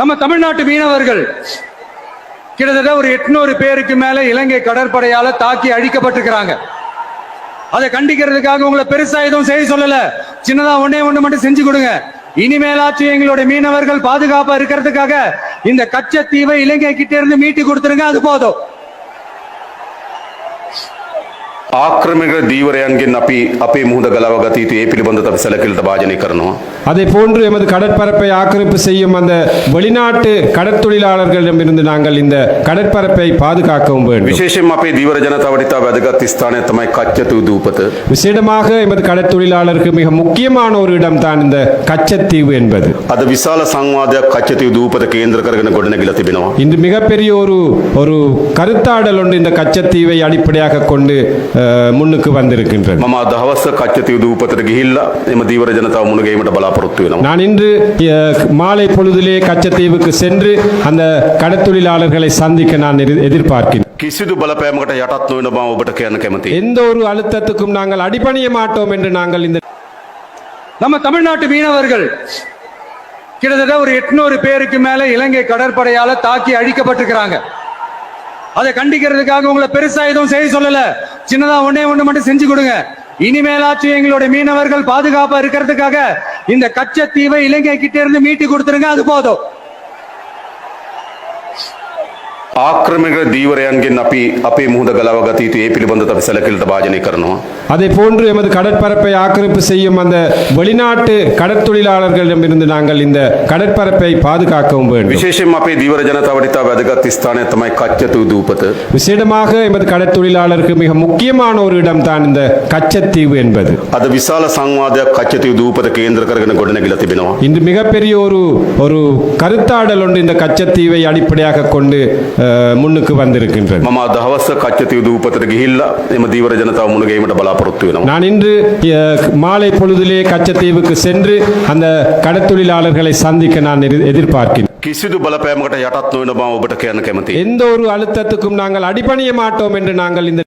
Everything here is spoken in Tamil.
நம்ம தமிழ்நாட்டு மீனவர்கள் கிட்டத்தட்ட ஒரு எட்நூறு பேருக்கு மேல இலங்கை கடற்படையால தாக்கி அழிக்கப்பட்டிருக்கிறாங்க. அதை கண்டிக்கிறதுக்காக உங்களை பெருசா எதுவும் செய்ய சொல்லல. சின்னதா ஒன்னே ஒண்ணு மட்டும் செஞ்சு கொடுங்க. இனிமேலாச்சும் எங்களுடைய மீனவர்கள் பாதுகாப்பா இருக்கிறதுக்காக இந்த கச்சத்தீவை இலங்கை கிட்ட இருந்து மீட்டு கொடுத்துருங்க அது போதும். ආක්‍රමික දීවරයන්ගෙන් අපි අපේ මුහුද ගලව ගත යුතු ඒ පිළිබඳව අපි සැලකිලිට භාජනය කරනවා. அதே போன்று எமது கடற்பரப்பை ஆக்கிரமிப்பு செய்யும் அந்த வெளிநாட்டு கடற்தொழிலாளர்களிடமிருந்து நாங்கள் இந்த கடற்பரப்பை பாதுகாக்கவும் வேண்டும் විශේෂයෙන් අපේ දීවර ජනතාවට ඉතා වැදගත් ස්ථානය තමයි කච්චතු දූපත. விசேடமாக எமது கடற்தொழிலாளருக்கு மிக முக்கியமான ஒரு இடம்தான் இந்த கச்சத்தீவு என்பது අද විශාල සංවාදයක් කච්චතු දූපත කේන්ද්‍ර කරගෙන ගොඩනැගිලා තිබෙනවා. இன்று மிகப்பெரிய ஒரு ஒரு கருத்தாடல் ஒன்று இந்த கச்சத்தீவை அடிப்படையாக கொண்டு அஹ், முன்னுக்கு வந்திருக்கின்றது මම අද හවස කච්චතු දූපතට ගිහිල්ලා එම දීවර ජනතාව මුණ ගැහිමට බලාපොරොත්තු වෙනවා. நான் இன்று அஹ், மாலை பொழுதிலே கச்சத்தீவுக்கு சென்று அந்த கடற்தொழிலாளர்களை சந்திக்க நான் எதிர்- எதிர்பார்க்கிறேன் කිසිදු බලපෑමකට යටත් නොවන බව ඔබට කියන්න කැමතියි. எந்த ஒரு அழுத்தத்துக்கும் நாங்கள் அடிபணிய மாட்டோம் என்று நாங்கள் இந்த நம்ம தமிழ்நாட்டு மீனவர்கள் கிட்டத்தட்ட ஒரு எட்நூறு பேருக்கு மேல இலங்கை கடற்படையால தாக்கி அழிக்கப்பட்டிருக்கிறாங்க அதை கண்டிக்கிறதுக்காக உங்களை பெருசா எதுவும் செய்ய சொல்லல. சின்னதா ஒன்னே ஒண்ணு மட்டும் செஞ்சு கொடுங்க. இனிமேலாச்சும் எங்களுடைய மீனவர்கள் பாதுகாப்பா இருக்கிறதுக்காக இந்த கச்சத்தீவை இலங்கை கிட்ட இருந்து மீட்டி கொடுத்துருங்க அது போதும். ආක්‍රමික දීවරයන්ගෙන් අපි අපේ මුහුද ගලව ගත යුතු ඒ පිළිබඳව අපි සැලකිලිට භාජනය කරනවා. அதே போன்று எமது கடற்பரப்பை ஆக்கிரமிப்பு செய்யும் அந்த வெளிநாட்டு கடற்தொழிலாளர்களிடமிருந்து நாங்கள் இந்த கடற்பரப்பை பாதுகாக்கவும் வேண்டும் විශේෂයෙන් අපේ දීවර ජනතාවට ඉතා වැදගත් ස්ථානය තමයි කච්චතු දූපත. விசேடமாக எமது கடற்தொழிலாளருக்கு மிக முக்கியமான ஒரு இடம்தான் இந்த கச்சத்தீவு என்பது අද විශාල සංවාදයක් කච්චතු දූපත කේන්ද්‍ර කරගෙන ගොඩනැගිලා තිබෙනවා. இன்று மிகப்பெரிய ஒரு ஒரு கருத்தாடல் ஒன்று இந்த கச்சத்தீவை அடிப்படையாக கொண்டு அஹ், முன்னுக்கு வந்திருக்கின்றது මම අද හවස කච්චතු දූපතට ගිහිල්ලා එම දීවර ජනතාව මුණ ගැහිමට බලාපොරොත්තු වෙනවා. நான் இன்று அஹ், மாலை பொழுதிலே கச்சத்தீவுக்கு சென்று அந்த கடற்தொழிலாளர்களை சந்திக்க நான் எதிர்- எதிர்பார்க்கிறேன் කිසිදු බලපෑමකට යටත් නොවන බව ඔබට කියන්න කැමතියි. எந்த ஒரு அழுத்தத்துக்கும் நாங்கள் அடிபணிய மாட்டோம் என்று நாங்கள் இந்த